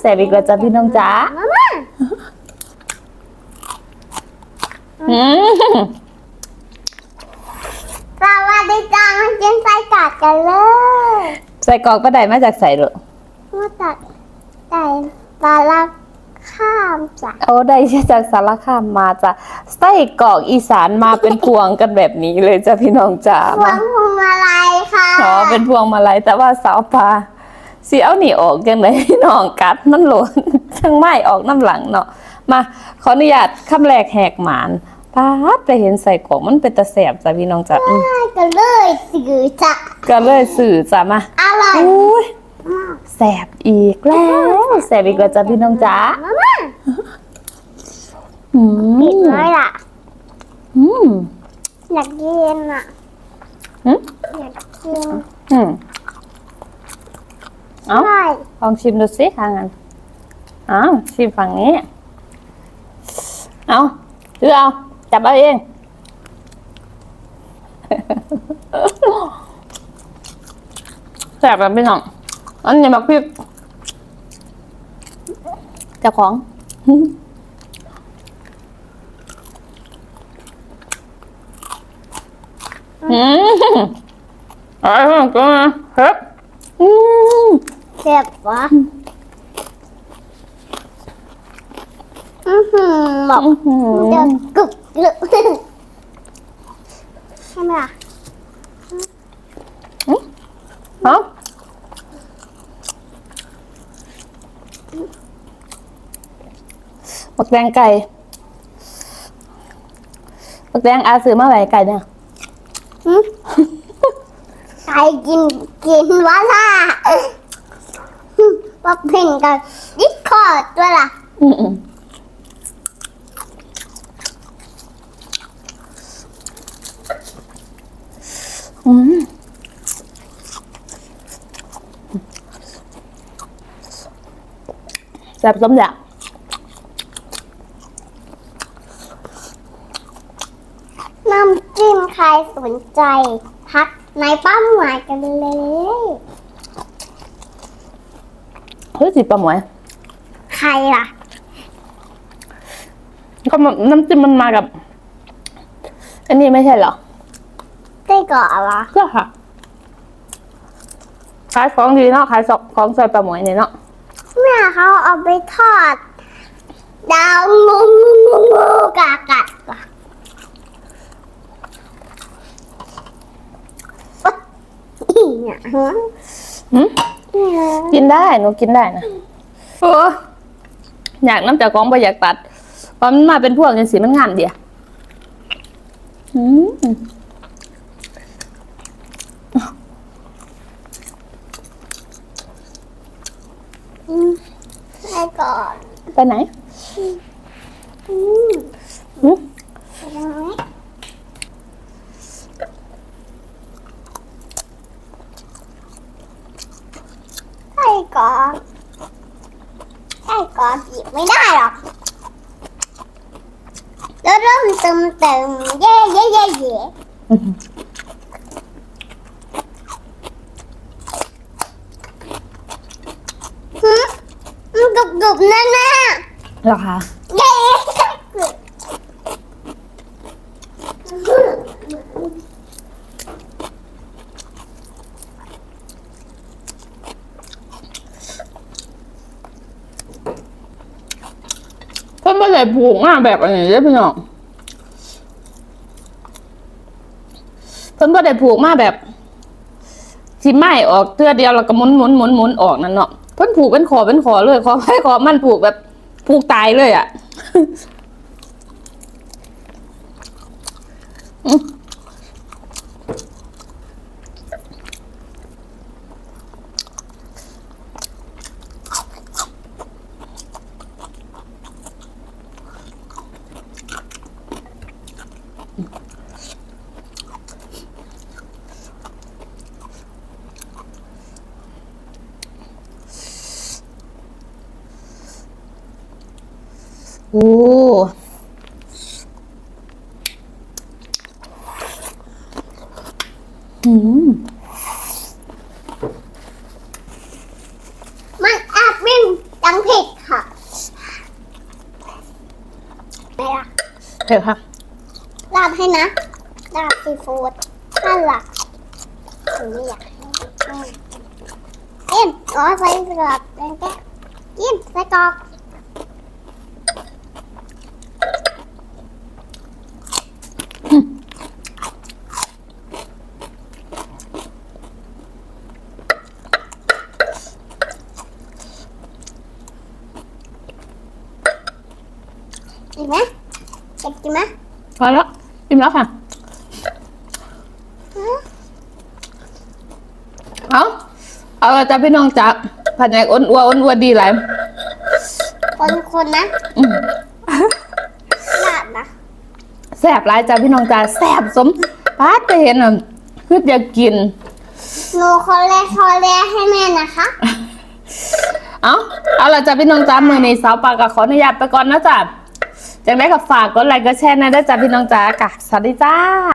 แซ่บอีกแล้วจ้ะพี่น้องจ๋ามาม่าอืมสวัสดีจ้ามากินไส้กรอกกันเลยใส่กรอกก็ได้มาจากใส่เหรอมาตัดไก่ปลาลักข้ามจ้ะเอาได้จากสารคามมาจ้ะไส้กรอกอีสานมาเป็นพวงกันแบบนี้เลยจ้ะพี่น้องจ๋าพวมางพวงมาลัยค่ะอ๋อเป็นพวงมาลัยแต่ว่าสาวปลา สีเอาหนีออกยังไงพี่น้องกัดมันหล่นทั้งไม้ออกน้ำหลังเนาะมาขออนุญาตคำแรกแหกหมานปาดไปเห็นใส่กรอกมันเป็นตะแสบจ้ะพี่น้องจ๋าอืมได้กันเลยสื่อจ้ะก็เลยสื่อจ้ะมาอร่อยอุ้ยมากแสบอีกแล้วแสบอีกแล้วจ้ะพี่น้องจ๋ามาม่าอืปิดมเลยล่ะอืมอยากกินอะอืมอยากกินอืม เอาใช่ลองชิมดูสิทางนั้นเอาชิมฝั่งนี้ เอาหรือเอา จับเอาเอง แสบแบบพี่น้อง อันนี้มักพริกเจ้าของ อืมอะไรของกูนะเฮ้ยอืม เจ็บวะอือหือบอกอื้อหืจะอกึบกึบใช่ไหมล่ะเอาบักแดงไก่บักแดงอาซื้อมาไว้ไก่เนี่ยหึใครกินกินวะล่ะ หึปักเพ่งกันดิสคอร์ดด้วยล่ะอืมอืมอืมแซ่บสมอยากน้ำจิ้มใครสนใจทักในป้าหมายกันเลย เฮ้ยจีปลาหมวยใครล่ะ ก็มันน้ำจิ้มมันมากับ อันนี้ไม่ใช่เหรอไส้กรอกเหรอก็ค่ะขายของดีเนาะขายสองของซอยปลาหมวยเนี่ยเนาะแม่เขาเอาไปทอด ดาวงูงูงูงูกากัดว่ะอ๊ะอีเนี่ยฮะหืมเนี่ย กินได้หนูกินได้นะเอออยากน้ำจากของไปอยากตัดเพราะมันมาเป็นพวกจังสีมันงามเดียวอืมอืมไส้กรอกไปไหน อืม หืม ไปตรงนี้ไส้ กรอกไส้กรอกหยิบไม่ได้หรอกแล้วเริ่มตึมตึมเย่เย่เย่เย่ฮึมันกรุบกรุบแน่แน่เหรอคะๆเย่ เพิ่ผูกมากแบบอันนี้เลยพี่น้องเพิ่นไม่ได้ผูกมาแบบทิ่ไม้ออกเทื่อเดียวแล้วก็หมุนหมุนหมุนหมุนออกนั่นเนาะเพิ่นผูกเป็นขอเป็นขอเลยขอให้ขอมันผูกแบบผูกตายเลยอะ โอ้อืมมันแอบวิ่งตตั้งเผ็ดค่ะไม่ละเผ็ดค่ะลาบให้นะลาบซีฟู้ดถ้าหลักถึงไม่อยากให้กินอ๋อใส่กรอกแดงแก้กินใส่กรอก อีกไหมอยากกินไหมพอแล้วอิ่มแล้วค่ะฮะเอาเอาละจ้ะพี่น้องจ๋าผัดแหนกอ้นอัวอ้นอัวดีหลายคนคนๆนะอืมลาดนะแซ่บหลายจ้ะพี่น้องจ๋าแซ่บสมปาดไปเห็นอะคืออยากกิน หนูคอแรคอแรให้แม่นะคะเอาเอาละจ้ะพี่น้องจ๋ามือในสาวปากกับขออนุญาตไปก่อนนะจ๊ะ จังได้กับฝากกดไลค์กดแชร์นะได้อจ้าพี่น้องจ๋ากะสวัสดีจ้า